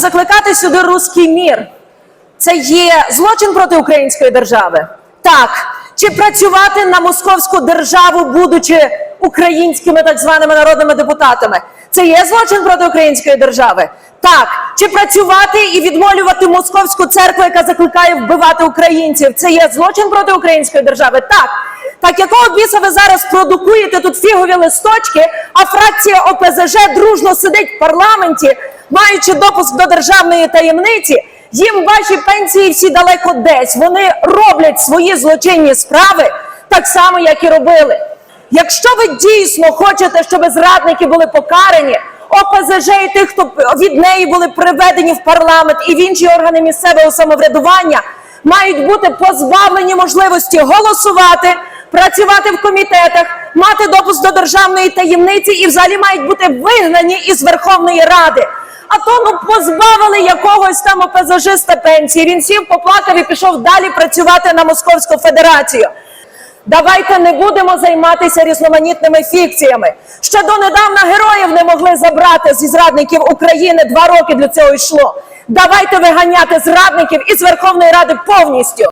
Закликати сюди руський мір це є злочин проти української держави. Так. Чи працювати на московську державу, будучи українськими так званими народними депутатами? Це є злочин проти української держави? Так. Чи працювати і відмолювати московську церкву, яка закликає вбивати українців? Це є злочин проти української держави? Так. Так якого біса ви зараз продукуєте тут фігові листочки, а фракція ОПЗЖ дружно сидить в парламенті, маючи допуск до державної таємниці? Їм ваші пенсії всі далеко десь. Вони роблять свої злочинні справи так само, як і робили. Якщо ви дійсно хочете, щоб зрадники були покарані, ОПЗЖ і тих, хто від неї були приведені в парламент і в інші органи місцевого самоврядування, мають бути позбавлені можливості голосувати, працювати в комітетах, мати допуск до державної таємниці і взагалі мають бути вигнані із Верховної Ради. А то ну позбавили якогось там ОПЗЖиста пенсії. Він сів, поплакав і пішов далі працювати на Московську Федерацію. Давайте не будемо займатися різноманітними фікціями. Ще донедавна героїв не могли забрати зі зрадників України. Два роки для цього йшло. Давайте виганяти зрадників із Верховної Ради повністю.